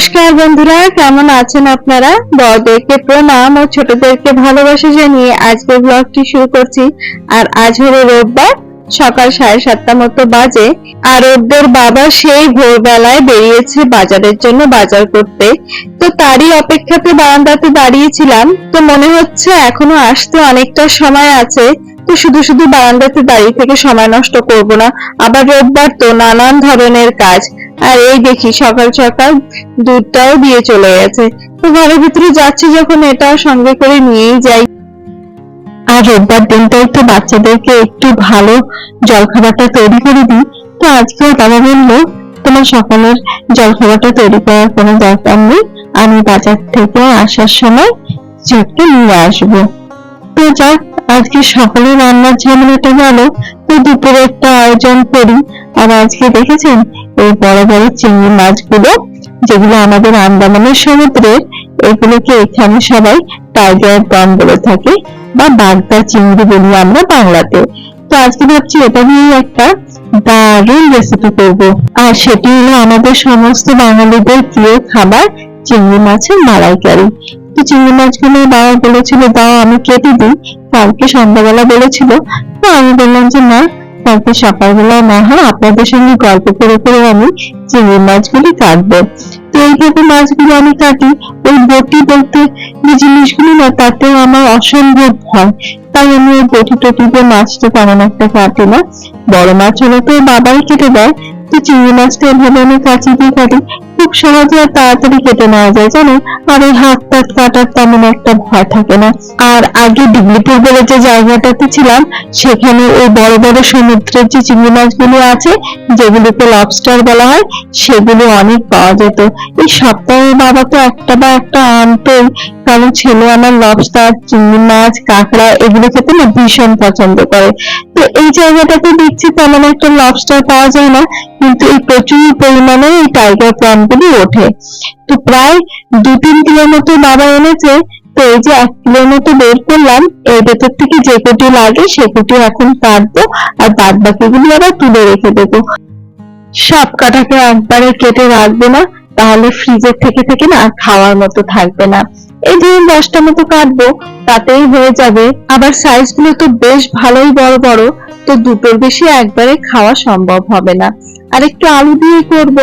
নমস্কার বন্ধুরা, কেমন আছেন আপনারা? বড়দেরকে প্রণাম ও ছোটদেরকে ভালোবাসা জানিয়ে আজকের ব্লগটি শুরু করছি। আর আজ হলো রোববার, সকাল সাড়ে সাতটা মতো বাজে। আর ওদের বাবা সেই ভোরবেলায় বেরিয়েছে বাজারের জন্য বাজার করতে। তো তারই অপেক্ষাতে বারান্দাতে দাঁড়িয়েছিলাম। তো মনে হচ্ছে এখনও আসতে অনেকটা সময় আছে। তো শুধু শুধু বারান্দাতে দাঁড়িয়ে থেকে সময় নষ্ট করব না। আবার রোববার তো নানান ধরনের কাজ। আর এই দেখি, সকাল সকাল দুধটাও দিয়ে চলে গেছে। তো ঘরের ভিতরে যাচ্ছি যখন এটাও সঙ্গে করে নিয়েই যাই। আর রোববার দিনটা একটু বাচ্চাদেরকে একটু ভালো জলখাবারটা তৈরি করে দিই। তো আজকে বাবা বলল, তোমার সকালের জলখাবারটা তৈরি করার কোনো দরকার নেই। আমি বাজার থেকে আসার সময় ঝটকে নিয়ে আসব। তো যাক, আজকে সকালে রান্নার ঝামেলাটা গেল তো দুপুরে একটা আয়োজন করি। আর আজকে দেখেছেন এই বড় বড় চিংড়ি মাছগুলো যেগুলো আমাদের আন্দামানের সমুদ্রের, এগুলোকে এখানে সবাই টাইগার প্রন বলে থাকে বা বাগদা চিংড়ি বলি আমরা বাংলাতে। তো আজকে ভাবছি এটা দিয়ে একটা দারুণ রেসিপি করব। আর সেটি হলো আমাদের সমস্ত বাঙালিদের প্রিয় খাবার চিংড়ি মাছের মালাইকারি। তো চিংড়ি মাছগুলো বাবা বলেছিল, দাও, আমি কেটে দিই। কালকে সন্ধ্যাবেলা বলেছিল তো আমি বললাম যে না। কালকে সকালবেলায় না হয় আপনাদের সঙ্গে গল্প করে করে আমি চিংড়ি মাছগুলি কাটবো। তো এইভাবে মাছগুলো আমি কাটি, ওই বটি বলতে যে জিনিসগুলো না তাতে আমার অসম্ভব হয় তাই আমি ওই বটি টটি দিয়ে মাছটা তেমন একটা কাটি না। বড় মাছ হলে তো বাবাই কেটে দেয়, তো চিংড়ি মাছটা এভাবে আমি কাঁচি দিয়ে কাটি খুব সহজে আর তাড়াতাড়ি কেটে নেওয়া যায়, জানো? আর ওই হাত টাত কাটার তেমন একটা ভয় থাকে না। আর আগে ডিগ্রিপুর বলে যে জায়গাটাতে ছিলাম, সেখানে ওই বড় বড় সমুদ্রের যে চিংড়ি মাছগুলো আছে, যেগুলোকে লবস্টার বলা হয়, সেগুলো অনেক পাওয়া যেত। এই সপ্তাহে বাবা তো একটা বা একটা আনতোই, কারণ ছেলে আমার লবস্টার চিংড়ি মাছ, কাঁকড়া, এগুলো খেতে না ভীষণ পছন্দ করে। তো এই জায়গাটাতে দেখছি তেমন একটা লবস্টার পাওয়া যায় না কিন্তু এই প্রচুর পরিমাণে এই টাইগার প্রাণগুলি ওঠে। তো প্রায় দু তিন কিলোর মতো বাবা এনেছে, তো এই যে এক কিলোর মতো বের করলাম, এর ভেতর থেকে যে কুটি লাগে সে কুটি এখন কাটবো আর বাদ বাকিগুলি আবার তুলে রেখে দেবো। সব কাটাকে একবারে কেটে রাখব না, তাহলে ফ্রিজের থেকে থেকে না খাওয়ার মতো থাকবে না। এই ধরুন দশটা মতো কাটবো, তাতেই হয়ে যাবে। আবার সাইজগুলো তো বেশ ভালোই বড় বড়, তো দুটোর বেশি একবারে খাওয়া সম্ভব হবে না। আর একটু আলু দিয়ে করব,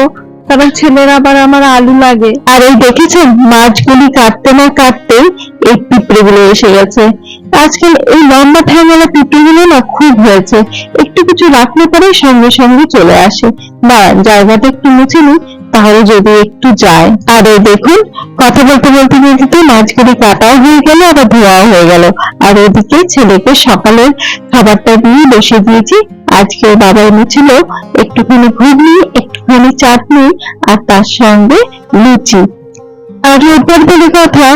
তারপর ছেলের আবার আমার আলু লাগে। আর এই দেখেছেন, মাছগুলি কাটতে না কাটতে এই পিঁপড়েগুলো এসে গেছে। আজকাল এই লম্বা ঠ্যাঙালা পিঁপড়েগুলো না খুব হয়েছে। একটু কিছু রাখলে পরে সঙ্গে সঙ্গে চলে আসে। দাঁড়ান জায়গাটা একটু মুছে নিই। তাহলে যদি একটু যায় আর এই দেখুন, কথা বলতে বলতে বলতে মাছগুলি কাটাও হয়ে গেল, আবার ধোয়াও হয়ে গেল। আর এদিকে ছেলেকে সকালের খাবারটা দিয়ে বসে দিয়েছি। আজকে বাবা এনেছিল একটুখানি ঘুগনি, একটুখানি চাটনি আর তার সঙ্গে লুচি। আর রোববার বলে কথা,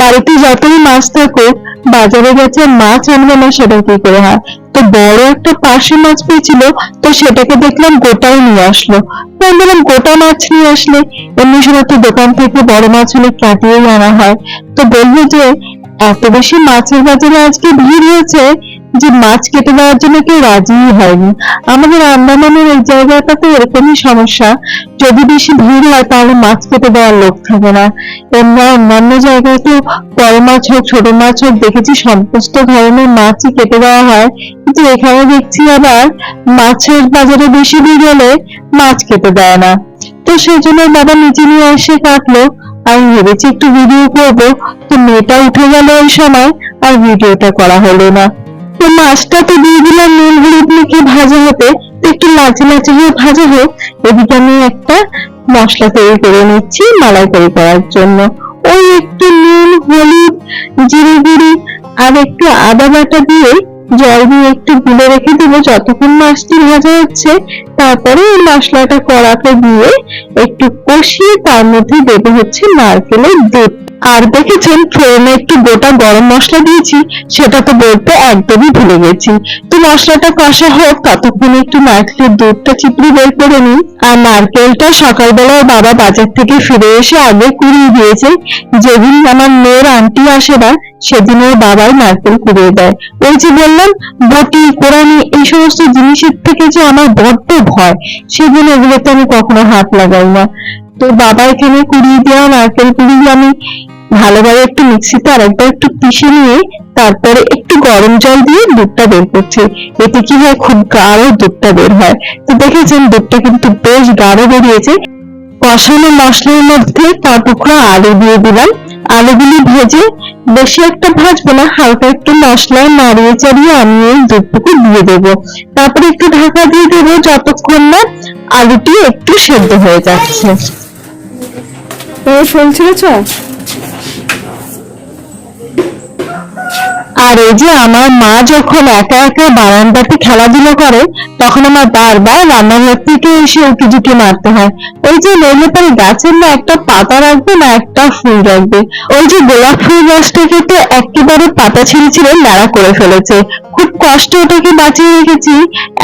বাড়িতে যতই মাছ থাকুক, বাজারে গেছে মাছ আনবে না সেটা কি করে হয়? তো বড় একটা পাশে মাছ পেয়েছিল, তো সেটাকে দেখলাম গোটাই নিয়ে আসলো। বললাম, গোটা মাছ নিয়ে আসলে? এমনি সময় তো দোকান থেকে বড় মাছ হলে কাটিয়েই আনা হয়। তো বলব যে, এত বেশি মাছের বাজারে আজকে ভিড় হয়েছে যে মাছ কেটে দেওয়ার জন্য কেউ রাজিই হয়নি। আমাদের আন্দামানের এই জায়গাটাতে এরকমই সমস্যা। যদি বেশি ভিড় হয়, তাহলে মাছ কেটে দেওয়ার লোক থাকে না। এমনি অন্যান্য জায়গায় তো বড় মাছ হোক, ছোট মাছ হোক, দেখেছি সমস্ত ধরনের মাছই কেটে দেওয়া হয়। কিন্তু এখানে দেখছি আবার মাছের বাজারে বেশি ভিড় হলে মাছ কেটে দেয় না। তো সেই জন্য বাবা নিচে নিয়ে এসে কাটলো। আমি ভেবেছি একটু ভিডিও করব। তো মেয়েটা উঠে গেল ওই সময়, আর ভিডিওটা করা হলো না। তো মাছটা তো দিয়ে দিলাম নুন হলুদ মেখে ভাজা হতে তো একটু লাচে লাচে হয়ে ভাজা হোক। এদিকে আমি একটা মশলা তৈরি করে নিচ্ছি মালাইকারি করার জন্য। ওই একটু নুন, হলুদ, জিরে গুঁড়ি আর একটু আদা বাটা দিয়ে জল দিয়ে একটু গুলে রেখে দেবো যতক্ষণ মাছটি ভাজা হচ্ছে। তারপরে এই মশলাটা কড়াতে দিয়ে একটু কষিয়ে তার মধ্যে দেবো হচ্ছে নারকেলের দুধ। আর দেখেছেন ফোড়নে একটু গোটা গরম মশলা দিয়েছি, সেটা তো বলতে একদমই ভুলে গেছি। তো মশলাটা কষা হোক, ততক্ষণে একটু নারকেলের দুধটা চিপড়ে বের করে নিই আর নারকেলটা সকালবেলায় বাবা বাজার থেকে ফিরে এসে আগে কুড়িয়ে দিয়েছে। যেদিন আমার মেয়ের আন্টি আসে না, সেদিন ওর বাবাই নারকেল কুড়িয়ে দেয়। ওই যে বললাম, বটি, কোরানি, এই সমস্ত জিনিসের থেকে যে আমার বড্ড ভয়, সেদিন এগুলোতে আমি কখনো হাত লাগাই না। তো বাবা এখানে কুড়িয়ে দেওয়া নারকেল কুড়িয়ে আমি ভালোভাবে একটু মিক্সিতে আর একবার একটু পিষে নিয়ে তারপরে একটু গরম জল দিয়ে দুধটা বের করছি। এতে কি হয়? খুব গাঢ় দুধটা বের হয়। তো দেখেছেন, দুধটা কিন্তু বেশ গাঢ় বেরিয়েছে। কষানো মশলার মধ্যে টুকরো আলু দিয়ে দিলাম। আলুগুলি ভেজে বেশি একটা ভাজবো না, হালকা একটু মশলায় নাড়িয়ে চাড়িয়ে আমি এই দুধটুকু দিয়ে দেবো। তারপরে একটু ঢাকা দিয়ে দেবো যতক্ষণ না আলুটি একটু সেদ্ধ হয়ে যাচ্ছে। তুমি আর এই যে আমার মা যখন একা একা বারান্দাতে খেলাধুলো করে, তখন আমার বারবার রান্নাঘর থেকে এসে উঁকি ঝুঁকি মারতে হয়। ওই যে পরে গাছের না একটা পাতা রাখবে না একটা ফুল রাখবে। ওই যে গোলাপ ফুল গাছটাকে তো একেবারে পাতা ছিঁড়ে ছিঁড়ে নাড়া করে ফেলেছে। খুব কষ্ট ওটাকে বাঁচিয়ে রেখেছি।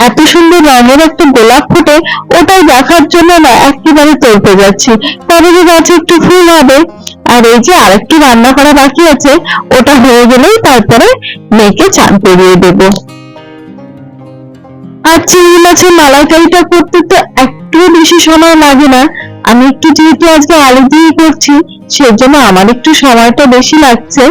এত সুন্দর রঙের একটা গোলাপ ফুটে ওটাই দেখার জন্য না একেবারে তড়পে যাচ্ছি। তবে যে গাছে একটু ফুল হবে? আর এই যে আরেকটু রান্না করা বাকি আছে, ওটা হয়ে গেলেই তারপরে মেয়েকে চান পেরিয়ে দেব। আর চিংড়ি মাছের মালাইকারিটা করতে তো একটু বেশি সময় লাগে না। আমি একটু যেহেতু আজকে আলু দিয়ে করছি, সেজন্য আমার একটু সময়টা বেশি লাগছে।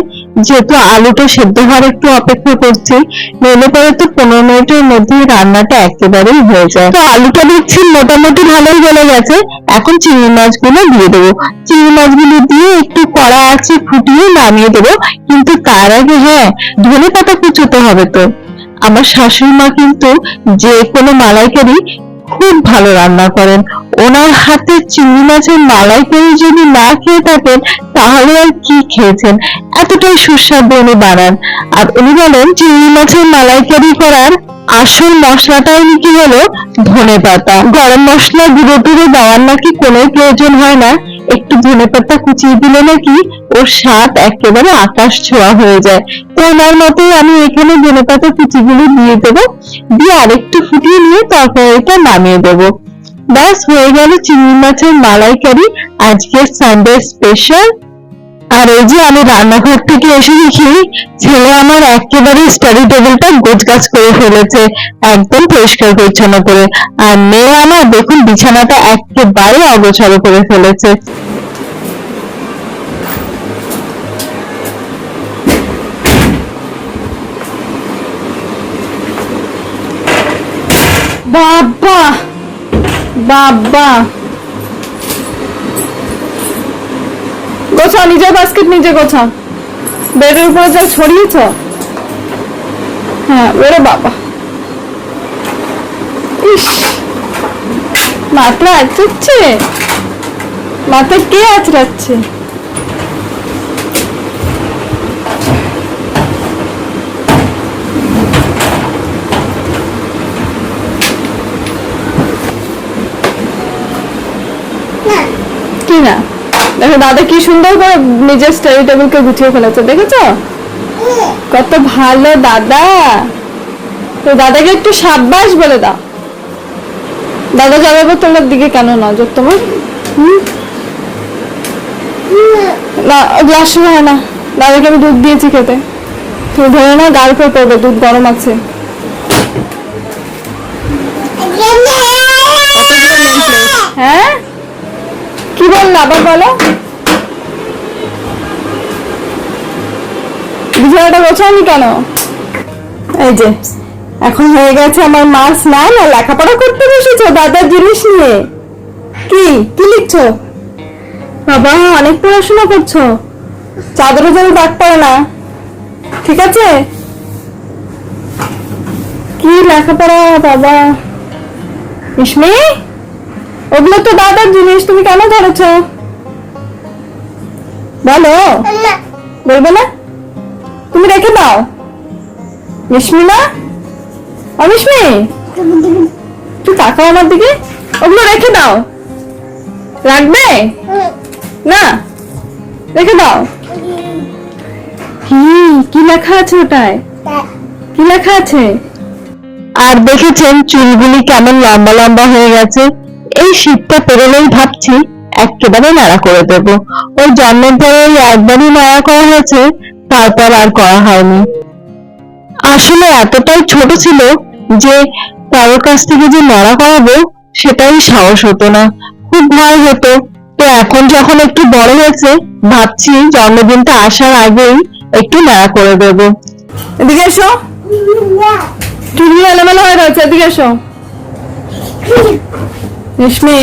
যেহেতু আলুটা সেদ্ধ হওয়ার একটু অপেক্ষা করছি, নইলে পরে তো পনেরো মিনিটের মধ্যে রান্নাটা একেবারেই হয়ে যায়। তো আলুটা দেখছি মোটামুটি ভালোই গলে গেছে। এখন চিংড়ি মাছগুলো দিয়ে দেবো। চিংড়ি মাছগুলো দিয়ে একটু কড়া আছে ফুটিয়ে নামিয়ে দেবো। কিন্তু তার আগে হ্যাঁ ধনে পাতা কুচোতে হবে তো। আমার শাশুড়ি মা কিন্তু যে কোনো মালাইকারি খুব ভালো রান্না করেন। ওনার হাতে চিংড়ি মাছের মালাইকারি যদি না খেয়ে থাকেন, তাহলে আর কি খেয়েছেন? এতটাই সুস্বাদু উনি বানান। আর উনি বলেন, চিংড়ি মাছের মালাইকারি করার আসল মশলাটাই নাকি হলো? ধনে পাতা। গরম মশলা গুঁড়ো টুড়ো দেওয়ার নাকি কোনো প্রয়োজন হয় না। একটু ধনে পাতা কুচিয়ে দিলে নাকি ওর স্বাদ একেবারে আকাশ ছোঁয়া হয়ে যায়। তো ওনার মতোই আমি এখানে ধনে পাতা কুচিগুলো দিয়ে দেবো। দিয়ে আরেকটু ফুটিয়ে নিয়ে তরকারিটা নামিয়ে দেবো। ব্যাস, হয়ে গেল চিংড়ি মাছের মালাইকারি। আজকের সানডে স্পেশাল আর এই যে আমি রান্নাঘর থেকে এসে দেখি, ছেলে আমার একেবারে স্টাডি টেবিলটা গোছগাছ করে ফেলেছে, একদম পরিষ্কার পরিচ্ছন্ন করে। আর মেয়ে আমার দেখুন বিছানাটা একেবারে অগোছালো করে ফেলেছে। বাবা বাবা। গোছা নিজের বাস্কেট নিজে গোছা বেডের উপরে যা ছড়িয়েছ। হ্যাঁ ওরে বাবা। ইস মাথা আচড়ছে মাথা কে আচড়াচ্ছে? না। দেখো দাদা কি সুন্দর করে নিজের স্টাডি টেবিলকে গুছিয়ে ফেলেছে দেখেছ? কত ভালো দাদা। তো দাদাকে একটু সাব্বাস বলে দাও। দাদা যাবে তোমার দিকে কেন নজর তোমার? না গ্লাস হয় না। দাদাকে আমি দুধ দিয়েছি খেতে। তুমি ধরে না গাল করে পড়বে দুধ গরম আছে? হ্যাঁ? কি বলল আবার বলো। বিছানাটা গোছাওনি কেন? এই যে, এখন হয়ে গেছে আমার মা স্নান আর লেখাপড়া করতে বসেছো দাদার জিনিস নিয়ে। কি কি লিখছো? বাবা, অনেক পড়াশোনা করছ। চাদরে যেন দাগ পড়ে না। ঠিক আছে? কি লেখাপড়া, বাবা? ইসমি? ওগুলো তো দাদার জিনিস, তুমি কেন ধরেছো? বলো। বলবে না? তুমি রেখে দাও। মিশমি না অমিশমি তুই তাকাও আমার দিকে। ওগুলো রেখে দাও। রাখবে? না। রেখে দাও। কি কি লেখা আছে ওটায়? কি লেখা আছে? আর দেখেছেন চুলগুলি কেমন লম্বা লম্বা হয়ে গেছে? এই শীতটা পেরোলেই ভাবছি একেবারে নাড়া করে দেব। ওই জন্মের পরে একবারই নাড়া করা হয়েছে, তারপর আর করা হয়নি। আসলে এতটাই ছোট ছিল যে কারোর কাছ থেকে যে নাড়া করাবো সেটাই সাহস হতো না। খুব ভয় হতো। তো এখন যখন একটু বড় হয়েছে, ভাবছি জন্মদিনটা আসার আগেই একটু নাড়া করে দেবো। এদিকে এসো। চুড়ি এলোমেলো হয়ে রয়েছে, এদিকে এসো। রেশমি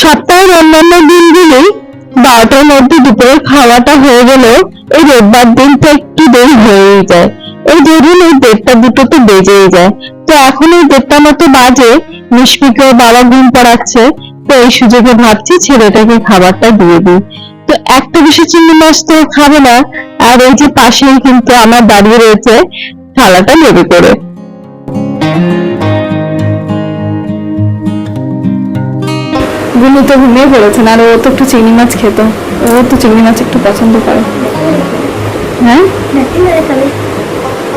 সপ্তাহের অন্যান্য দিনগুলি বারোটার মধ্যে দুপুরে খাওয়াটা হয়ে গেলেও এই রোববার দিনটা একটু দেরি হয়েই যায়। এই ধরুন এই দেড়টা দুটো তো বেজেই যায়। তো এখন এই দেড়টা মতো বাজে নিষ্পিকে বাবা ঘুম পড়াচ্ছে, তো এই সুযোগে ভাবছি ছেলেটাকে খাবারটা দিয়ে দিই। তো একটা বেশি চিংড়ি মাছ তো খাবে না, আর এই যে পাশেই কিন্তু আমার দাঁড়িয়ে রয়েছে, থালাটা নেবে করে। গুনু তো ঘুমিয়ে পড়েছেন আর ও তো একটু চিংড়ি মাছ খেত। ও তো চিংড়ি মাছ একটু পছন্দ করে। হ্যাঁ?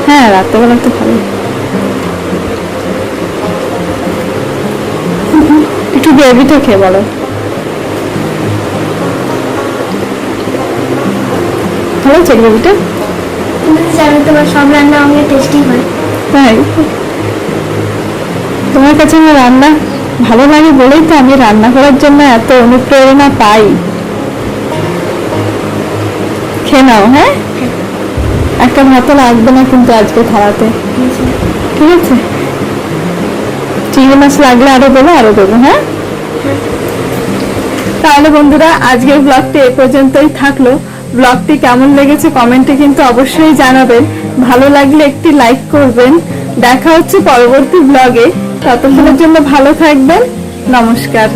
হ্যাঁ রাত্রেবেলা তো খাবে। একটু গ্রেভিটা খেয়ে বলো। ভালো হচ্ছে গ্রেভিটা? তোমার সব রান্না অনেক টেস্টি হয়। তাই? তোমার কাছে আমার রান্না ভালো লাগে বলেই তো আমি রান্না করার জন্য এত অনুপ্রেরণা পাই। খেয়ে নাও হ্যাঁ? একটা ভাত লাগবে না কিন্তু আজকে থালাতে। ঠিক আছে? চিংড়ি মাছ লাগলে আরও দেবো আরও দেবো হ্যাঁ? তাহলে বন্ধুরা, আজকের ব্লগটি এ পর্যন্তই থাকল। ব্লগটি কেমন লেগেছে কমেন্টে কিন্তু অবশ্যই জানাবেন। ভালো লাগলে একটি লাইক করবেন। দেখা হচ্ছে পরবর্তী ব্লগে ততক্ষণের জন্য ভালো থাকবেন। নমস্কার।